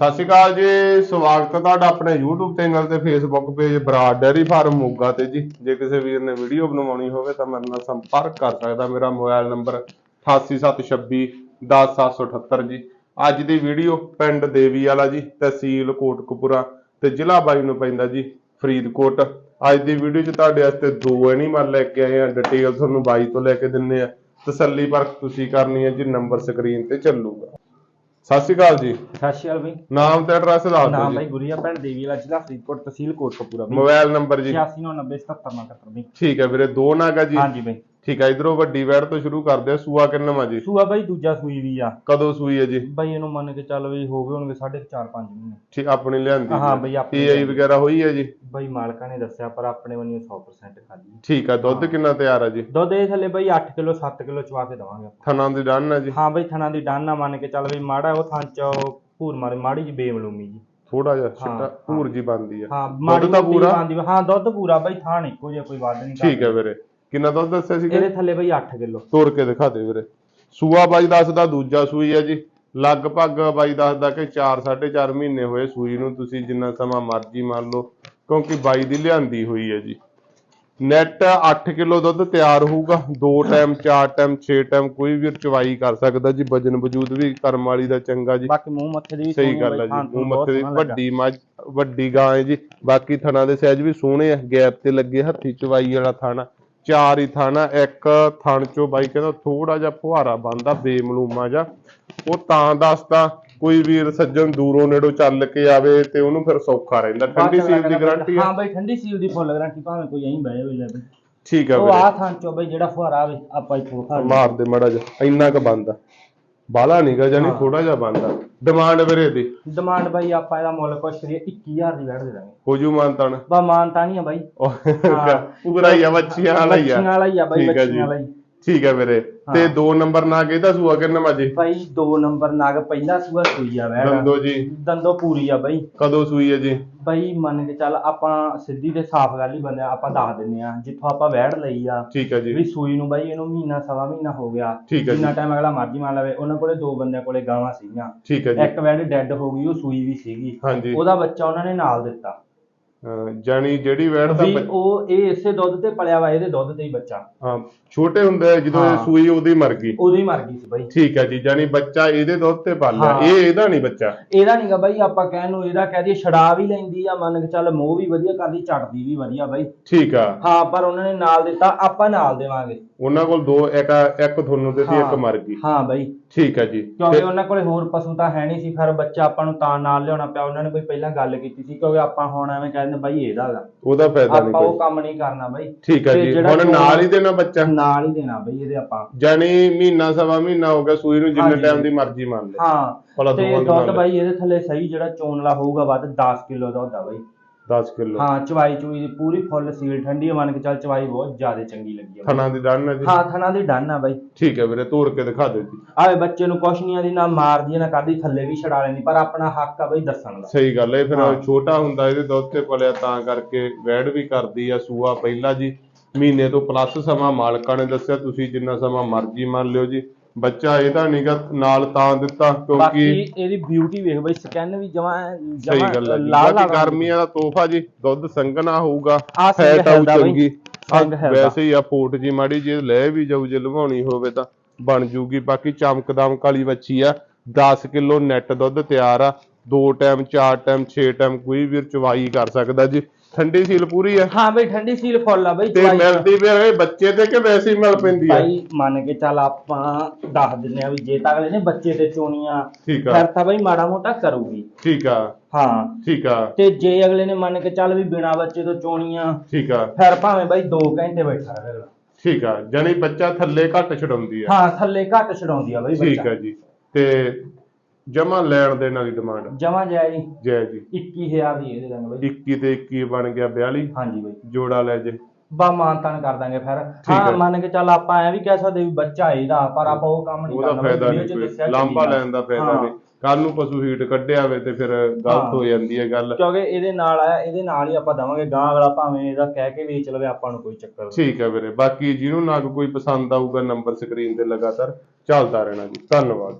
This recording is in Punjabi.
ਸਤਿ ਸ਼੍ਰੀ ਅਕਾਲ ਜੀ, ਸਵਾਗਤ ਹੈ ਤੁਹਾਡਾ ਆਪਣੇ YouTube ਚੈਨਲ ਤੇ Facebook page Brar dairy farm Moga ਤੇ ਜੀ। ਜੇ ਕਿਸੇ ਵੀਰ ਨੇ ਵੀਡੀਓ ਬਣਵਾਉਣੀ ਹੋਵੇ ਤਾਂ ਮੇਰੇ ਨਾਲ ਸੰਪਰਕ ਕਰ ਸਕਦਾ, ਮੇਰਾ ਮੋਬਾਈਲ ਨੰਬਰ 8876 10778 ਜੀ। ਅੱਜ ਦੀ ਵੀਡੀਓ ਪਿੰਡ ਦੇਵੀ ਵਾਲਾ ਜੀ, ਤਹਿਸੀਲ ਕੋਟਕਪੂਰਾ ਤੇ ਜ਼ਿਲ੍ਹਾ ਬਾਈ ਨੂੰ ਪੈਂਦਾ ਜੀ, ਫਰੀਦਕੋਟ। ਅੱਜ ਦੀ ਵੀਡੀਓ 'ਚ ਤੁਹਾਡੇ ਵਾਸਤੇ ਦੋ ਐਨੀਮਲ ਲੈ ਕੇ ਆਏ ਆ ਡਿਟੇਲ ਤੁਹਾਨੂੰ ਬਾਈ ਤੋਂ ਲੈ ਕੇ ਦਿੰਨੇ ਆ। ਤਸੱਲੀ ਪਰਖ ਤੁਸੀਂ ਕਰਨੀ ਹੈ ਜੀ ਨੰਬਰ ਸਕਰੀਨ ਤੇ ਚੱਲੂਗਾ। ਸਤਿ ਸ਼੍ਰੀ ਅਕਾਲ ਜੀ। ਸਤਿ ਸ਼੍ਰੀ ਅਕਾਲ ਬਈ। ਨਾਮ ਤੇ ਐਡਰੈਸ ਦੱਸ ਦਿਓ ਨਾਮ ਜੀ। ਬਾਈ ਗੁਰੀਆ ਪਿੰਡ ਦੇਵੀ ਵਾਲਾ ਜ਼ਿਲ੍ਹਾ ਫਰੀਦਕੋਟ ਤਹਿਸੀਲ ਕੋਟਕਪੂਰਾ ਬਈ। ਮੋਬਾਈਲ ਨੰਬਰ ਜੀ। 86907777 ਬਈ। ਠੀਕ ਹੈ ਵੀਰੇ ਦੋ ਨਾਗਾ ਜੀ। ਹਾਂਜੀ ਬਈ। ਠੀਕ ਹੈ ਇਧਰੋਂ ਵੱਡੀ ਵੈੜ ਤੋਂ ਸ਼ੁਰੂ ਕਰਦੇ ਆ ਸੂਆ ਕਿੰਨਵਾਂ ਜੀ? ਸੂਆ ਬਾਈ ਦੂਜਾ ਸੂਈ ਵੀ ਆ। ਕਦੋਂ ਸੂਈ ਹੈ ਜੀ? ਬਾਈ ਇਹਨੂੰ ਮੰਨ ਕੇ ਚੱਲ ਵੀ ਹੋ ਗਏ ਹੋਣਗੇ 4.5 5 ਮਹੀਨੇ। ਠੀਕ ਆਪਣੀ ਲਿਆਂਦੀ ਹਾਂ ਬਈ ਆਪਣੀ ਪੀਆਈ ਵਗੈਰਾ ਹੋਈ ਹੈ ਜੀ? ਬਾਈ ਮਾਲਕਾਂ ਨੇ ਦੱਸਿਆ ਪਰ ਆਪਣੇ ਵੱਲੋਂ 100% ਖਾਦੀ ਠੀਕ ਹੈ ਦੁੱਧ ਕਿੰਨਾ ਤਿਆਰ ਹੈ ਜੀ? ਦੁੱਧ ਇਹ ਥੱਲੇ ਬਾਈ 8 ਕਿਲੋ 7 ਕਿਲੋ ਚਵਾ ਕੇ ਦਵਾਂਗੇ। ਥਣਾ ਦੀ ਡਨ ਹੈ ਜੀ? ਹਾਂ ਬਾਈ ਥਣਾ ਦੀ ਡਾਨਾ ਮੰਨ ਕੇ ਚੱਲ ਵੀ ਮਾੜਾ ਉਹ ਥਾਂ ਚ ਭੂਰ ਮਾਰੇ ਮਾੜੀ ਜੀ ਬੇਮਲੂਮੀ ਜੀ। ਥੋੜਾ ਜਿਹਾ ਛਿੱਟਾ। ਭੂਰ ਜੀ ਬੰਦੀ ਆ। ਹਾਂ ਦੁੱਧ ਮਾੜੀ ਤਾਂ ਪੂਰਾ? ਵਾ। ਹਾਂ ਦੁੱਧ ਪੂਰਾ ਬਾਈ ਥਾਣ ਇੱਕੋ ਜਿਹਾ ਕੋਈ ਵੱਧ ਨਹੀਂ ਠੀਕ ਹੈ ਵੀਰੇ। ਕਿੰਨਾ ਦੁੱਧ ਦੱਸਿਆ ਸੀ ਇਹਦੇ ਥੱਲੇ ਬਾਈ 8 ਕਿਲੋ। ਤੋੜ ਕੇ ਦਿਖਾ ਦੇ ਵੀਰੇ। ਸੂਆ ਬਾਈ ਦੱਸਦਾ ਦੂਜਾ ਸੂਈ ਹੈ ਜੀ। ਲਗਭਗ ਬਾਈ ਦੱਸਦਾ ਕਿ 4 4.5 ਮਹੀਨੇ ਹੋਏ ਸੂਈ ਨੂੰ। ਤੁਸੀਂ ਜਿੰਨਾ ਸਮਾਂ ਮਰਜ਼ੀ ਮੰਨ ਲਓ ਕਿਉਂਕਿ ਬਾਈ ਦੀ ਲਿਆਂਦੀ ਹੋਈ ਹੈ ਜੀ। ਨੈਟ 8 ਕਿਲੋ ਦੁੱਧ ਤਿਆਰ ਹੋਊਗਾ। ਦੋ ਟਾਈਮ ਚਾਰ ਟਾਈਮ 6 ਟਾਈਮ ਕੋਈ ਵੀ ਚਵਾਈ ਕਰ ਸਕਦਾ ਜੀ। ਵਜਨ ਵਜੂਦ ਵੀ ਕਰਮ ਵਾਲੀ ਦਾ ਚੰਗਾ ਜੀ। ਬਾਕੀ ਮੂੰਹ ਮੱਥੇ ਦੀ ਸਹੀ ਗੱਲ ਹੈ ਜੀ। ਮੂੰਹ ਮੱਥੇ ਦੀ। ਵੱਡੀ ਮੱਝ ਵੱਡੀ ਗਾਂ ਹੈ ਜੀ। ਬਾਕੀ ਥਣਾ ਦੇ ਸਾਈਜ਼ ਵੀ ਸੋਹਣੇ ਆ। ਗੈਪ ਤੇ ਲੱਗੇ ਹੱਥੀ ਚਵਾਈ ਵਾਲਾ ਥਾਣਾ। ਚਾਰ ਹੀ ਥਾਣਾ ਇੱਕ ਥਣ ਚੋਂ ਬਾਈ ਕਹਿੰਦਾ ਥੋੜਾ ਜਿਹਾ ਫੁਹਾਰਾ ਬੰਦਾ ਬੇਮਲੂਮਾ ਜਾ ਉਹ ਤਾਂ ਦੱਸਦਾ ਕੋਈ ਵੀਰ ਸੱਜਣ ਦੂਰੋਂ ਨੇੜੋਂ ਚੱਲ ਕੇ ਆਵੇ ਤੇ ਉਹਨੂੰ ਫਿਰ ਸੌਖਾ ਰਹਿੰਦਾ। ਠੰਡੀ ਸੀਲ ਦੀ ਗਾਰੰਟੀ ਹੈ ਹਾਂ ਬਾਈ ਠੰਡੀ ਸੀਲ ਦੀ ਫੁੱਲ ਗਾਰੰਟੀ ਭਾਵੇਂ ਕੋਈ ਐਂ ਬਹਿ ਹੋਵੇ ਲੈ ਬਈ ਠੀਕ ਹੈ ਉਹ ਵੀਰੇ। ਆ ਥਾਂ ਚੋਂ ਬਈ ਜਿਹੜਾ ਫੁਹਾਰਾ ਆਵੇ ਆਪਾਂ ਇੱਥੋਂ ਖਾ ਮਾਰ ਦੇ ਮੜਾ ਜਿਹਾ ਇੰਨਾ ਕ ਬੰਦਾ ਬਾਲਾ ਨਹੀਂਗਾ ਜਾਨੀ। ਥੋੜਾ ਜਿਹਾ ਬੰਦਾ ਡਿਮਾਂਡ ਵੀਰੇ ਦੀ। ਡਿਮਾਂਡ ਬਾਈ ਆਪਾਂ ਇਹਦਾ ਮੁੱਲ ਕੁਛ ਕਰੀਏ 21000 ਦੀ ਵੈਟ ਦੇ ਦਾਂਗੇ ਹੋ ਜੂ ਮਾਨਤਨ। ਬਾ ਮਾਨਤਾ ਨਹੀਂ ਆ ਬਾਈ। ਹੀ। ਆ ਬੱਚੀਆਂ ਵਾਲਾ ਹੀ ਬੱਚੀਆਂ ਆ ਵਾਲਾ ਹੀ ਆ ਬਾਈ। ਬੱਚੀਆਂ ਵਾਲਾ ਹੀ। ਠੀਕ ਹੈ ਵੀਰੇ। ਤੇ ਦੋ ਨੰਬਰ ਨਾ ਕਿਹਦਾ ਸੂਆ ਕਿੰਨਾ ਮਾਜੀ? ਬਾਈ 2 ਨੰਬਰ ਨਾਗ ਪਹਿਲਾ ਸੂਆ ਸੂਈ ਆ ਵੈਟ ਦੰਦੋ ਜੀ। ਦੰਦੋ ਪੂਰੀ ਆ ਬਾਈ। ਕਦੋਂ ਸੂਈ ਹੈ ਜੀ? ਬਾਈ ਮੰਨ ਕੇ ਚੱਲ ਆਪਾਂ ਸਿੱਧੀ ਤੇ ਸਾਫ਼ ਗੱਲ ਹੀ ਬੰਦੇ ਆਪਾਂ ਦੱਸ ਦਿੰਨੇ ਆ ਜਿੱਥੋਂ ਆਪਾਂ ਵੈੜ ਲਈ ਆ ਠੀਕ ਵੀ ਜੀ। ਸੂਈ ਨੂੰ ਬਾਈ ਇਹਨੂੰ ਮਹੀਨਾ ਸਵਾ ਮਹੀਨਾ ਹੋ ਗਿਆ। ਜਿੰਨਾ ਟਾਈਮ ਅਗਲਾ ਮਰਜ਼ੀ ਮੰਨ ਲਵੇ ਉਹਨਾਂ ਕੋਲੇ ਦੋ ਬੰਦਿਆਂ ਕੋਲੇ ਗਾਵਾਂ ਸੀਗੀਆਂ। ਠੀਕ ਜੀ। ਇੱਕ ਵੈਡ ਡੈੱਡ ਹੋ ਗਈ ਉਹ ਸੂਈ ਵੀ ਸੀਗੀ। ਉਹਦਾ ਬੱਚਾ ਉਹਨਾਂ ਨੇ ਨਾਲ ਦਿੱਤਾ। ਜਾਣੀ ਜਿਹੜੀ ਵੈੜ ਦਾ ਵੀ ਉਹ ਇਹ ਇਸੇ ਦੁੱਧ ਤੇ ਪਲਿਆ ਵਾ ਇਹਦੇ ਦੁੱਧ ਤੇ ਹੀ ਬੱਚਾ। ਹਾਂ ਛੋਟੇ ਹੁੰਦੇ ਜਦੋਂ ਇਹ। ਸੂਈ ਉਹਦੀ ਮਰ ਗਈ। ਉਹਦੀ ਮਰ ਗਈ ਸੀ ਬਾਈ। ਠੀਕ ਹੈ ਜੀ ਜਾਣੀ ਬੱਚਾ ਇਹਦੇ ਦੁੱਧ ਤੇ ਪਾਲਿਆ। ਇਹ ਇਹਦਾ ਨਹੀਂ ਬੱਚਾ। ਇਹਦਾ ਨਹੀਂਗਾ ਬਾਈ ਆਪਾਂ ਕਹਿਣ ਨੂੰ ਇਹਦਾ ਕਹਿ ਦਈਏ ਛੜਾ ਵੀ ਲੈਂਦੀ ਆ ਮੰਨ ਕੇ ਚੱਲ ਮੋਹ ਵੀ ਵਧੀਆ ਕਰਦੀ ਝੜਦੀ ਵੀ ਵਧੀਆ ਬਾਈ। ਠੀਕ ਆ। ਹਾਂ ਪਰ ਉਹਨਾਂ ਨੇ ਨਾਲ ਦਿੱਤਾ ਆਪਾਂ ਨਾਲ ਦੇਵਾਂਗੇ। ਉਹਨਾਂ ਕੋਲ ਦੋ ਇੱਕ ਇੱਕ ਤੁਹਾਨੂੰ ਦਿੱਤੀ ਇੱਕ। ਮਰ ਗਈ। ਹਾਂ ਬਾਈ। ਠੀਕ ਹੈ ਜੀ। ਕਿਉਂਕਿ ਉਹਨਾਂ ਕੋਲੇ ਹੋਰ ਪਸ਼ੂ ਤਾਂ ਹੈ ਨਹੀਂ ਸੀ ਫਿਰ ਬੱਚਾ ਆਪਾਂ ਨੂੰ ਤਾਂ ਨਾਲ ਲਿਆਉਣਾ ਪਿਆ। ਉਹਨਾਂ ਨੇ ਕੋਈ ਪਹਿਲਾਂ ਗੱਲ ਕੀਤੀ ਸੀ ਕਿਉਂਕਿ ਆਪਾਂ ਹੁਣ ਐਵੇਂ ਕਹਿੰਦੇ ਬਾਈ ਇਹਦਾ ਗਾ। ਉਹਦਾ ਫਾਇਦਾ ਨਹੀਂ ਆਪਾਂ ਉਹ ਕੋਈ। ਕੰਮ ਨਹੀਂ ਕਰਨਾ ਬਾਈ। ਠੀਕ ਹੈ ਤੇ ਜੀ। ਜਿਹੜਾ ਹੁਣ ਚੋਣ- ਨਾਲ ਹੀ ਦੇਣਾ ਬੱਚਾ। ਨਾਲ ਹੀ ਦੇਣਾ ਬਈ ਇਹਦੇ ਆਪਾਂ। ਜਾਣੀ ਮਹੀਨਾ ਸਵਾ ਮਹੀਨਾ ਹੋ ਗਿਆ ਸੂਈ ਨੂੰ ਜਿੰਨੇ ਹਾਂਜੀ। ਟਾਈਮ ਦੀ ਮਰਜ਼ੀ ਮੰਨ ਲੈ। ਹਾਂ। ਭਲਾ ਤੇ ਦੋਵਾਂ ਦੇ ਦੁੱਧ ਬਾਈ ਇਹਦੇ ਥੱਲੇ ਸਹੀ ਜਿਹੜਾ ਚੋਣਲਾ ਹੋਊਗਾ ਵੱਧ 10 ਕਿਲੋ ਦੁੱਧ ਆ ਬਾਈ। 10 ਕਿਲੋ। ਹਾਂ ਚਵਾਈ ਚੂਈ ਦੀ ਪੂਰੀ ਫੁੱਲ ਸੀਲ ਠੰਡੀ ਆ, ਮੰਨ ਕੇ ਚੱਲ ਚਵਾਈ ਬਹੁਤ ਜ਼ਿਆਦਾ ਚੰਗੀ ਲੱਗੀ ਆ ਬਾਈ। ਥਣਾ ਦੀ ਡਨ ਹੈ ਜੀ। ਹਾਂ ਥਣਾ ਦੀ ਡਨ ਆ ਬਾਈ। ਠੀਕ ਹੈ ਵੀਰੇ ਤੋੜ ਕੇ ਦਿਖਾ ਦਿਓ ਜੀ। ਆਵੇ ਬੱਚੇ ਨੂੰ ਕੁਛ ਨਹੀਂ ਆਦੀ ਨਾ ਮਾਰਦੀ ਆ, ਨਾ ਕਰਦੀ ਥੱਲੇ ਵੀ ਛਡਾ ਲੈਂਦੀ ਪਰ ਆਪਣਾ ਹੱਕ ਆ ਬਾਈ ਦੱਸਣ ਦਾ। ਸਹੀ ਗੱਲ ਹੈ ਫਿਰ ਹਾਂ। ਛੋਟਾ ਹੁੰਦਾ ਇਹਦੇ ਦੁੱਧ ਤੇ ਪਲਿਆ ਤਾਂ ਕਰਕੇ ਵੈੜ ਵੀ ਕਰਦੀ ਆ ਸੂਆ ਪਹਿਲਾ ਜੀ। ਮਹੀਨੇ ਤੋਂ ਪਲੱਸ ਸਮਾਂ ਮਾਲਕਾਂ ਨੇ ਦੱਸਿਆ ਤੁਸੀਂ ਜਿੰਨਾ ਸਮਾਂ ਮਰਜ਼ੀ ਮੰਨ ਲਿਓ ਜੀ। ਬੱਚਾ ਇਹਦਾ ਨਿਗਾ ਨਾਲ ਤਾਂ ਦਿੱਤਾ ਬਾਕੀ ਕਿਉਂਕਿ ਇਹਦੀ ਬਿਊਟੀ ਵੇਖ ਬਾਈ ਸਕੈਨ ਵੀ ਜਮਾ ਸਹੀ ਜਮਾ ਗੱਲ ਹੈ ਜੀ। ਲਾਲ ਬਾਕੀ ਲਾਲ ਗਰਮੀਆਂ ਦਾ ਤੋਹਫਾ ਜੀ ਦੁੱਧ ਸੰਘਣਾ ਹੋਊਗਾ ਆ ਸਿੰਘ ਫੈਟ ਆਊ ਹਿਲਦਾ ਬਈ। ਚੰਗੀ। ਆਹ ਸਿੰਘ ਹਿਲਦਾ। ਵੈਸੇ ਹੀ ਆ ਫੋਟ ਜੀ ਮਾੜੀ ਜੇ ਲੈ ਵੀ ਜਾਊ ਜੇ ਲਵਾਉਣੀ ਹੋਵੇ ਤਾਂ ਬਣ ਜੂਗੀ। ਬਾਕੀ ਚਮਕਦਮ ਕਾਲੀ ਵੱਛੀ ਆ 10 ਕਿਲੋ ਨੈਟ ਦੁੱਧ ਤਿਆਰ ਆ। ਦੋ ਟਾਈਮ ਚਾਰ ਟਾਈਮ 6 ਟਾਈਮ ਕੋਈ ਵੀ ਚਵਾਈ ਕਰ ਸਕਦਾ ਜੀ। ਠੰਡੀ ਸੀਲ ਪੂਰੀ ਆ ਹਾਂ ਬਈ ਠੰਡੀ ਸੀਲ ਫੁੱਲ ਆ ਬਈ ਤੇ ਚਵਾਈ। ਮਿਲਦੀ ਫਿਰ ਇਹ ਬੱਚੇ ਤੇ ਕਿ ਵੈਸੇ ਹੀ ਮਿਲ ਪੈਂਦੀ ਆ ਭਾਈ ਮੰਨ ਕੇ ਚੱਲ ਆਪਾਂ ਦੱਸ ਦਿੰਨੇ ਆ ਵੀ ਜੇ ਤਾਂ ਅਗਲੇ ਨੇ ਬੱਚੇ ਤੇ ਚੋਣੀਆਂ ਠੀਕ ਆ। ਫਿਰ ਤਾਂ ਬਈ ਮਾੜਾ ਮੋਟਾ ਕਰੂਗੀ। ਠੀਕ ਆ। ਹਾਂ। ਠੀਕ ਆ। ਤੇ ਜੇ ਅਗਲੇ ਨੇ ਮੰਨ ਕੇ ਚੱਲ ਵੀ ਬਿਨਾ ਬੱਚੇ ਤੋਂ ਚੋਣੀਆਂ ਠੀਕ ਆ। ਫਿਰ ਭਾਵੇਂ ਬਾਈ 2 ਘੰਟੇ ਬੈਠਾ ਰਹੇ ਅਗਲਾ। ਠੀਕ ਆ। ਜਾਣੀ ਬੱਚਾ ਥੱਲੇ ਘੱਟ ਛਡਾਉਂਦੀ ਆ ਹਾਂ ਥੱਲੇ ਘੱਟ ਛਡਾਉਂਦੀ ਆ ਬਈ ਠੀਕ ਬੱਚਾ। ਆ ਜੀ। ਤੇ ਜਮਾ ਲੈਣ ਦੇਣ ਵਾਲੀ ਡਿਮਾਂਡ ਜਮਾ ਜਾਈ ਜੈ। ਜੀ 21000 ਦੀ ਇਹਦੇ ਦਾਂਗੇ ਬਈ। 21 ਤੇ 21 ਬਣ ਗਿਆ 42 ਹਾਂਜੀ ਬਈ। ਜੋੜਾ ਲੈ ਜੇ। ਬਾ ਮਾਨਤਾਨ ਕਰ ਦਾਂਗੇ ਫਿਰ। ਹਾਂ। ਮੰਨ ਕੇ ਚੱਲ ਆਪਾਂ ਐ ਵੀ ਕਹਿ ਸਕਦੇ ਵੀ ਬੱਚਾ ਇਹਦਾ ਪਰ ਆਪਾਂ ਉਹ ਕੰਮ ਨਹੀਂ ਉਹਦਾ ਕਰਨਾ ਫਾਇਦਾ video ਨਹੀਂ ਗੱਲ। ਲੈਣ ਦਾ ਫਾਇਦਾ। ਨਹੀਂ। ਕੱਲ ਨੂੰ ਪਸ਼ੂ ਹੀਟ ਕੱਢਿਆ ਹੋਵੇ ਤੇ ਫਿਰ ਗਲਤ ਹਾਂ। ਹੋ ਜਾਂਦੀ ਹੈ ਗੱਲ। ਕਿਉਂਕਿ ਇਹਦੇ ਨਾਲ ਆ ਇਹਦੇ ਨਾਲ ਹੀ ਆਪਾਂ ਦਵਾਂਗੇ। ਗਾਂ ਅਗਲਾ ਭਾਵੇਂ ਇਹਦਾ ਕਹਿ ਕੇ ਵੇਚ ਲਵੇ ਆਪਾਂ ਨੂੰ ਕੋਈ ਚੱਕਰ ਨਹੀਂ। ਠੀਕ ਹੈ ਵੀਰੇ। ਬਾਕੀ ਜਿਹਨੂੰ ਨਾ ਕੋਈ ਪਸੰਦ ਆਊਗਾ ਨੰਬਰ ਸਕਰੀਨ ਤੇ ਲਗਾਤਾਰ ਚੱਲਦਾ ਰਹਿਣਾ ਜੀ। ਧੰਨਵਾਦ।